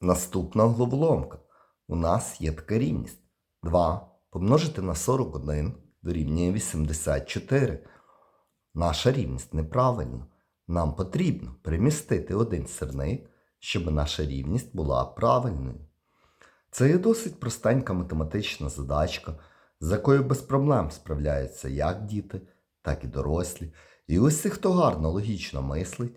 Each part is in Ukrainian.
Наступна головоломка. У нас є така рівність. 2 помножити на 41 дорівнює 84. Наша рівність неправильна. Нам потрібно перемістити один сирник, щоб наша рівність була правильною. Це є досить простенька математична задачка, з якою без проблем справляються як діти, так і дорослі. І усі, хто гарно логічно мислить,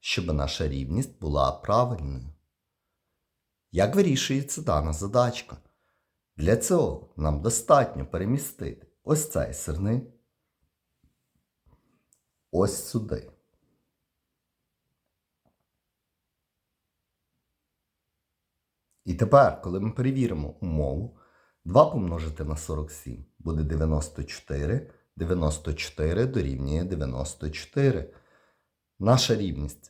щоб наша рівність була правильною. Як вирішується дана задачка? Для цього нам достатньо перемістити ось цей сирник ось сюди. І тепер, коли ми перевіримо умову, 2 помножити на 47 буде 94, 94 дорівнює 94. Наша рівність